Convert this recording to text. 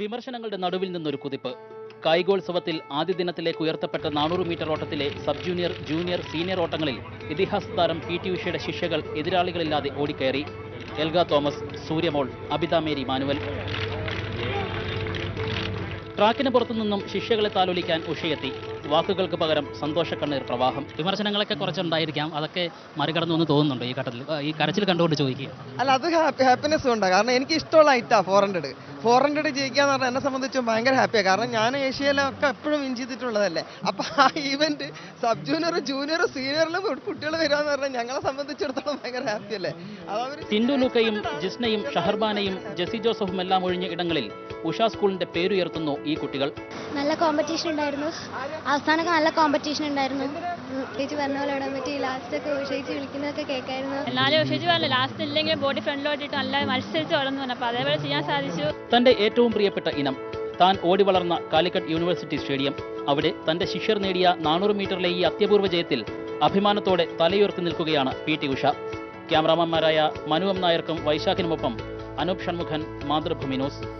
വിമർശനങ്ങളുടെ നടുവിൽ നിന്നൊരു കുതിപ്പ്. കായികോത്സവത്തിൽ ആദ്യ ദിനത്തിലേക്ക് ഉയർത്തപ്പെട്ട നാനൂറ് മീറ്റർ ഓട്ടത്തിലെ സബ് ജൂനിയർ ജൂനിയർ സീനിയർ ഓട്ടങ്ങളിൽ ഇതിഹാസ താരം പി ടി ഉഷയുടെ ശിഷ്യകൾ എതിരാളികളില്ലാതെ ഓടിക്കയറി. Elga Thomas Suryamol Abitha Mary Manuel. ട്രാക്കിന് പുറത്തുനിന്നും ശിഷ്യകളെ താലോലിക്കാൻ ഉഷയെത്തി. വാക്കുകൾക്ക് പകരം സന്തോഷക്കണ്ണീർ പ്രവാഹം. വിമർശനങ്ങളൊക്കെ കുറച്ചുണ്ടായിരിക്കാം. അതൊക്കെ മറികടന്നു എന്ന് തോന്നുന്നുണ്ട് ഈ ഘട്ടത്തിൽ? ഈ കരച്ചിൽ കണ്ടുകൊണ്ട് ചോദിക്കുക അല്ല അത് ഹാപ്പി ഹാപ്പിനെസ് ഉണ്ടാകും കാരണം എനിക്ക് ഇഷ്ടമുള്ള ഐറ്റാ ഫോർ ഹൺഡ്രഡ് ഫോർ ഹൺഡ്രഡ് ജയിക്കാന്ന് പറഞ്ഞാൽ എന്നെ സംബന്ധിച്ച് ഭയങ്കര ഹാപ്പിയാണ് കാരണം ഞാൻ ഏഷ്യയിലൊക്കെ എപ്പോഴും വിൻ ചെയ്തിട്ടുള്ളതല്ലേ. അപ്പൊ ആ ഇവന്റ് സബ് ജൂനിയർ ജൂനിയർ സീനിയറിലും കുട്ടികൾ വരാന്ന് പറഞ്ഞാൽ ഞങ്ങളെ സംബന്ധിച്ചിടത്തോളം ഭയങ്കര ഹാപ്പി അല്ലേ? അതവര് ടിൻഡു ലൂക്കയും ജിസ്നയും ഷഹർബാനയും ജെസി ജോസഫും എല്ലാം ഒഴിഞ്ഞ ഇടങ്ങളിൽ ഉഷ സ്കൂളിന്റെ പേരുയർത്തുന്നു ഈ കുട്ടികൾ. നല്ല കോമ്പറ്റീഷൻ ഉണ്ടായിരുന്നു. അവസാനമൊക്കെ നല്ല കോമ്പറ്റീഷൻ ഉണ്ടായിരുന്നു. ചേച്ചി പറഞ്ഞ പോലെ ഇടാൻ പറ്റി ലാസ്റ്റ് ഒക്കെ ചേച്ചി വിളിക്കുന്നതൊക്കെ കേൾക്കായിരുന്നു. എന്നാലും ഉഷേജ് പറഞ്ഞില്ല ലാസ്റ്റ് ഇല്ലെങ്കിൽ ബോഡി ഫ്രണ്ടിലോട്ടിട്ട് നല്ല മത്സരിച്ച് വളർന്നു പറഞ്ഞു അപ്പോൾ അതേപോലെ ചെയ്യാൻ സാധിച്ചു. തന്റെ ഏറ്റവും പ്രിയപ്പെട്ട ഇനം. താൻ ഓടി വളർന്ന കാലിക്കറ്റ് യൂണിവേഴ്സിറ്റി സ്റ്റേഡിയം. അവിടെ തന്റെ ശിഷ്യർ നേടിയ നാനൂറ് മീറ്ററിലെ ഈ അത്യപൂർവ ജയത്തിൽ അഭിമാനത്തോടെ തലയുയർത്തി നിൽക്കുകയാണ് പി ടി ഉഷ. ക്യാമറാമാന്മാരായ മനു എം നായർക്കും വൈശാഖിനുമൊപ്പം അനൂപ് ഷൺമുഖൻ മാതൃഭൂമി ന്യൂസ്.